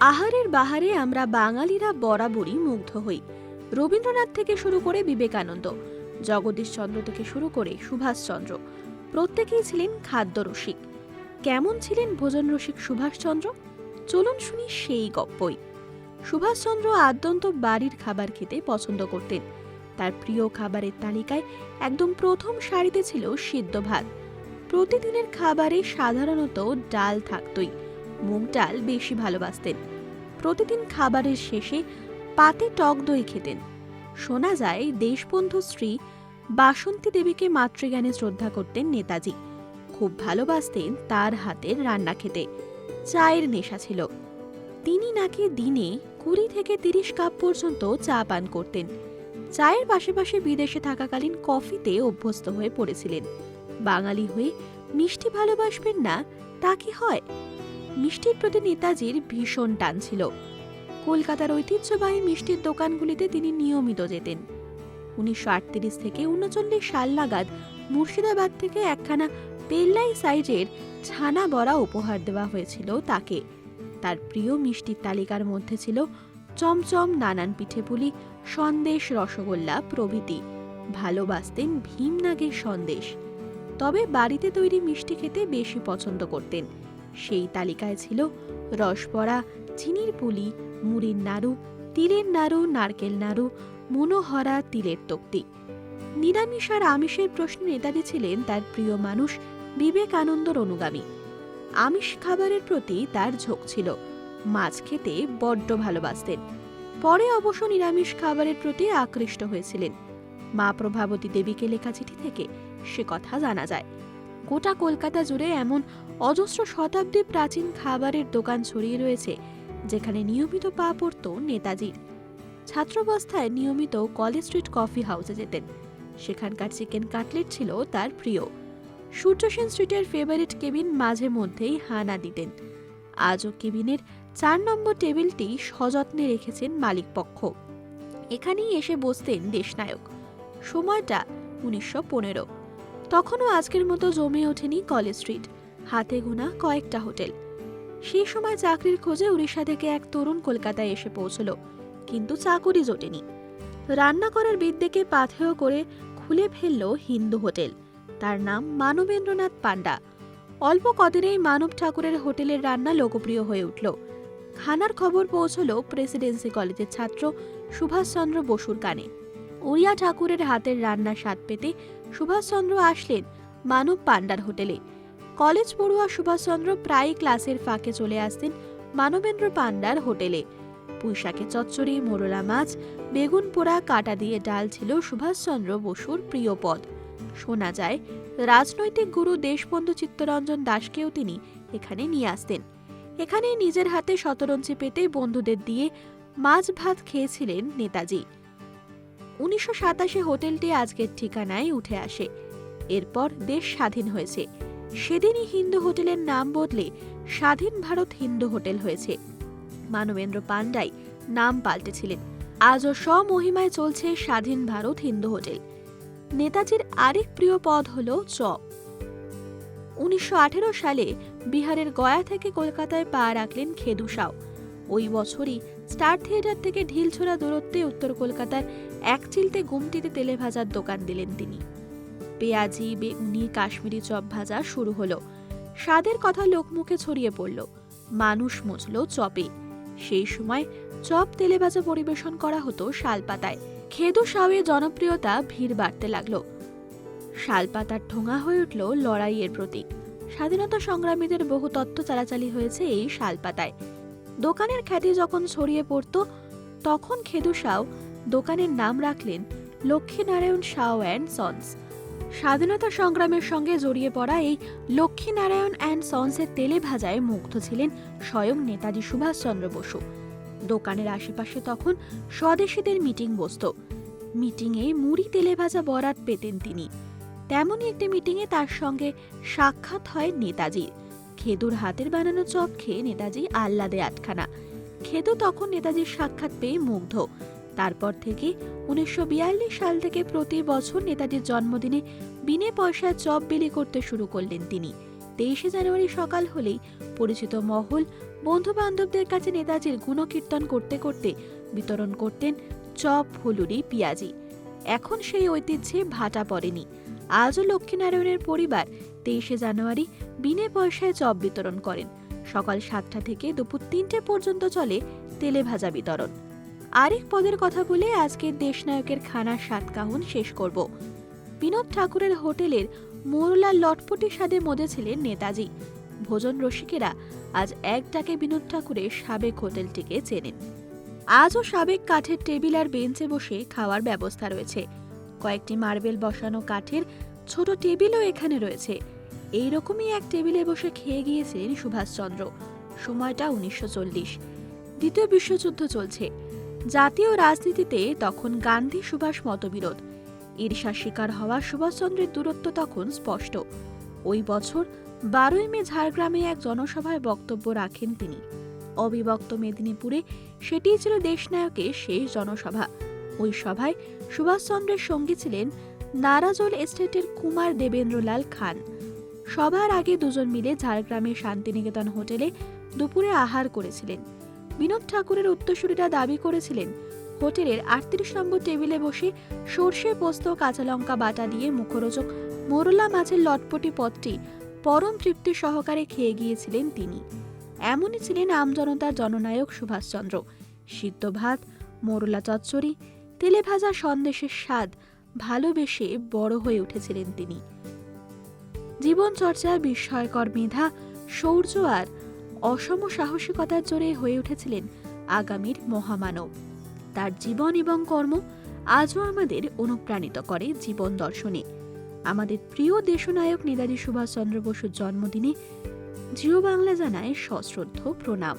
আহারের বাহারে আমরা বাঙালিরা বরাবরই মুগ্ধ হই। রবীন্দ্রনাথ থেকে শুরু করে বিবেকানন্দ, জগদীশচন্দ্র থেকে শুরু করে সুভাষচন্দ্র, প্রত্যেকেই ছিলেন খাদ্যরসিক। কেমন ছিলেন ভোজন রসিক সুভাষচন্দ্র? চলুন শুনি সেই গপ্পই। সুভাষচন্দ্র আদ্যন্ত বাড়ির খাবার খেতে পছন্দ করতেন। তার প্রিয় খাবারের তালিকায় একদম প্রথম সারিতে ছিল সিদ্ধ ভাত। প্রতিদিনের খাবারে সাধারণত ডাল থাকতই। মুগ ডাল বেশি ভালোবাসতেন। প্রতিদিন খাবারের শেষে পাতে টক দই খেতেন। শোনা যায়, দেশবন্ধু স্ত্রী বাসন্তী দেবীকে মাতৃজ্ঞানে শ্রদ্ধা করতেন নেতাজি। খুব ভালোবাসতেন তার হাতের রান্না খেতে। চায়ের নেশা ছিল। তিনি নাকি দিনে কুড়ি থেকে তিরিশ কাপ পর্যন্ত চা পান করতেন। চায়ের পাশাপাশি বিদেশে থাকাকালীন কফিতে অভ্যস্ত হয়ে পড়েছিলেন। বাঙালি হয়ে মিষ্টি ভালোবাসবেন না, তা কি হয়? মিষ্টির প্রতি নেতাজির ভীষণ টান ছিল। কলকাতার ঐতিহ্যবাহী মিষ্টির দোকানগুলিতে তিনি নিয়মিত যেতেন। উনিশশো আটত্রিশ থেকে উনচল্লিশ সাল নাগাদ মুর্শিদাবাদ থেকে একখানা পেল্লাই সাইজের ছানা বড়া উপহার দেওয়া হয়েছিল তাকে। তার প্রিয় মিষ্টির তালিকার মধ্যে ছিল চমচম নানান পিঠেপুলি সন্দেশ রসগোল্লা প্রভৃতি। ভালোবাসতেন ভীমনাগের সন্দেশ। তবে বাড়িতে তৈরি মিষ্টি খেতে বেশি পছন্দ করতেন। সেই তালিকায় ছিল রসবড়া, চিনির পুলি, মুড়ির নাড়ু, তিলের নাড়ু, নারকেল নাড়ু, মনোহরা, তিলের তক্তি। নিরামিষ আর আমিষের প্রশ্নে নেতাজি ছিলেন তার প্রিয় মানুষ বিবেকানন্দর অনুগামী। আমিষ খাবারের প্রতি তার ঝোঁক ছিল। মাছ খেতে বড্ড ভালোবাসতেন। পরে অবশ্য নিরামিষ খাবারের প্রতি আকৃষ্ট হয়েছিলেন। মা প্রভাবতী দেবীকে লেখা চিঠি থেকে সে কথা জানা যায়। গোটা কলকাতা জুড়ে এমন অজস্র শতাব্দী প্রাচীন খাবারের দোকান ছড়িয়ে রয়েছে, যেখানে নিয়মিত পা পড়ত নেতাজির ছাত্রাবস্থায় নিয়মিত কলেজ স্ট্রিট কফি হাউসে যেতেন। সেখানকার চিকেন কাটলেট ছিল তার প্রিয়। সূর্যসেন স্ট্রিটের ফেভারিট কেবিন মাঝে মধ্যেই হানা দিতেন। আজও কেবিনের চার নম্বর টেবিলটি সযত্নে রেখেছেন মালিক পক্ষ এখানেই এসে বসতেন দেশনায়ক। সময়টা উনিশশো পনেরো। তখনও আজকের মতো জমে ওঠেনি কলেজ স্ট্রিট। হাতে গোনা কয়েকটা হোটেল। সেই সময় চাকরির খোঁজে উড়িষ্যা থেকে এক তরুণ কলকাতায় এসে পৌঁছল, কিন্তু চাকুরি জোটেনি। রান্না করার বিদ্যেকে পাথেয় করে খুলে ফেলল হিন্দু হোটেল। তার নাম মানবেন্দ্রনাথ পান্ডা অল্প কদিনেই মানব ঠাকুরের হোটেলের রান্না লোকপ্রিয় হয়ে উঠল। খানার খবর পৌঁছল প্রেসিডেন্সি কলেজের ছাত্র সুভাষচন্দ্র বসুর কানে। উড়িয়া ঠাকুরের হাতের রান্না স্বাদ পেতে সুভাষচন্দ্র আসলেন মানব পান্ডার হোটেলে। কলেজ পড়ুয়া সুভাষচন্দ্র প্রায় ক্লাসের ফাঁকে চলে আসতেন মানবেন্দ্র পান্ডার হোটেলে। পুঁইশাকে চচ্চড়ি, মোরলা মাছ, বেগুন পোড়া, কাটা দিয়ে ডাল ছিল সুভাষচন্দ্র বসুর প্রিয় পদ। শোনা যায়, রাজনৈতিক গুরু দেশবন্ধু চিত্তরঞ্জন দাসকেও তিনি এখানে নিয়ে আসতেন। এখানে নিজের হাতে শতরঞ্চি পেতে বন্ধুদের দিয়ে মাছ ভাত খেয়েছিলেন নেতাজি। উনিশশো সাতাশে হোটেলটি আজকের ঠিকানায় উঠে আসে। এরপর দেশ স্বাধীন হয়েছে। সেদিনই হিন্দু হোটেলের নাম বদলে স্বাধীন ভারত হিন্দু হোটেল হয়েছে। মানবেন্দ্র পান্ডাই নাম পাল্টেছিলেন। আজও স্বমহিমায় চলছে স্বাধীন ভারত হিন্দু হোটেল। নেতাজির আরেক প্রিয় পদ হল চ। উনিশশো আঠেরো সালে বিহারের গয়া থেকে কলকাতায় পা রাখলেন খেদু সাও ওই বছরই স্টার থিয়েটার থেকে ঢিলছোড়া দূরত্বে উত্তর কলকাতার এক চিলতে গুমটিতে তেলে ভাজার দোকান দিলেন তিনি। পেঁয়াজি, বেগুনি, কাশ্মীরি চপ ভাজা শুরু হলো। স্বাদের কথা লোকমুখে ছড়িয়ে পড়ল। মানুষ মজল চপে। সেই সময় চপ তেলে ভাজা পরিবেশন করা হতো শালপাতায়। খেদু সাওয়ের জনপ্রিয়তা ভিড় বাড়তে লাগল। শালপাতার ঠোঙা হয়ে উঠল লড়াইয়ের প্রতীক। স্বাধীনতা সংগ্রামীদের বহু তত্ত্ব চালাচালি হয়েছে এই শালপাতায়। দোকানের খ্যাতি যখন ছড়িয়ে পড়ত, তখন খেদু সাও দোকানের নাম রাখলেন লক্ষ্মীনারায়ণ সাও অ্যান্ড সন্স। স্বাধীনতা সংগ্রামের সঙ্গে জড়িয়ে পড়া এই লক্ষ্মীনারায়ণ অ্যান্ড সন্সের তেলে ভাজায় মুগ্ধ ছিলেন স্বয়ং নেতাজি সুভাষচন্দ্র বসু। দোকানের আশেপাশে তখন স্বদেশীদের মিটিং বসত। মিটিংয়ে মুড়ি তেলে ভাজা বরাত পেতেন তিনি। তেমনই একটি মিটিংয়ে তার সঙ্গে সাক্ষাৎ হয় নেতাজির খেদুর হাতের বানানো চপ খেয়ে নেতাজি আহ্লাদে আটখানা। খেদু তখন নেতাজির সাক্ষাৎ পেয়ে মুগ্ধ। তারপর থেকে উনিশশো বিয়াল্লিশ সাল থেকে প্রতি বছর নেতাজির জন্মদিনে বিনে পয়সায় চপ বিলি করতে শুরু করলেন তিনি। তেইশে জানুয়ারি সকাল হলেই পরিচিত মহল বন্ধু বান্ধবদের কাছে নেতাজির গুণকীর্তন করতে করতে বিতরণ করতেন চপ ফুলুরি পিয়াজি। এখন সেই ঐতিহ্যে ভাটা পড়েনি। আজও লক্ষ্মীনারায়ণের পরিবার তেইশে জানুয়ারি বিনে পয়সায় চপ বিতরণ করেন। সকাল সাতটা থেকে দুপুর তিনটে পর্যন্ত চলে তেলে ভাজা বিতরণ। আরেক পদের কথা বলে আজকের দেশনায়কের খানার স্বাদ কাহন শেষ করব। বিনোদ ঠাকুরের হোটেলের মোরলা লটপটি স্বাদে মজেছিলেন নেতাজি। ভোজন রসিকেরা আজ এক ডাকে বিনোদ ঠাকুরের সাবেক হোটেলটিকে চেনেন। আজও সাবেক কাঠের টেবিল আর বেঞ্চে বসে খাওয়ার ব্যবস্থা রয়েছে। কয়েকটি মার্বেল বসানো কাঠের ছোট টেবিলও এখানে রয়েছে। এই রকমই এক টেবিলে বসে খেয়ে গিয়েছিলেন সুভাষচন্দ্র। সময়টা উনিশশো চল্লিশ। দ্বিতীয় বিশ্বযুদ্ধ চলছে। জাতীয় রাজনীতিতে তখন গান্ধী সুভাষ মতবিরোধ। ঈর্ষার শিকার হওয়া সুভাষচন্দ্রের দূরত্ব তখন স্পষ্ট। ওই বছর বারোই মে ঝাড়গ্রামে এক জনসভায় বক্তব্য রাখেন তিনি। অবিভক্ত মেদিনীপুরে সেটিই ছিল দেশনায়কের শেষ জনসভা। ওই সভায় সুভাষচন্দ্রের সঙ্গী ছিলেন নারাজল এস্টেটের কুমার দেবেন্দ্রলাল খান। সবার আগে দুজন মিলে ঝাড়গ্রামের শান্তিনিকেতন হোটেলে দুপুরে আহার করেছিলেন। বিনোদ ঠাকুরের উত্তরসূরিরা দাবি করেছিলেন, হোটেলের আটত্রিশ নম্বর টেবিলে বসে সর্ষে, পোস্ত, কাঁচা লঙ্কা বাটা দিয়ে মুখরোচক মোরলা মাছের লটপটি পদটি পরম তৃপ্তি সহকারে খেয়ে গিয়েছিলেন তিনি। এমনই ছিলেন আমজনতার জননায়ক সুভাষচন্দ্র। সিদ্ধ ভাত, মোরলা চচ্চড়ি, তেলে ভাজা সন্দেশের স্বাদ ভালোবেসে বড় হয়ে উঠেছিলেন তিনি। জীবন চর্চায় বিস্ময়কর মেধা, শৌর্য আর অসম সাহসিকতার জোরে হয়ে উঠেছিলেন আগামীর মহামানব। তার জীবন এবং কর্ম আজও আমাদের অনুপ্রাণিত করে জীবন দর্শনে। আমাদের প্রিয় দেশনায়ক নেতাজি সুভাষচন্দ্র বসুর জন্মদিনে জিও বাংলা জানায় সশ্রদ্ধ প্রণাম।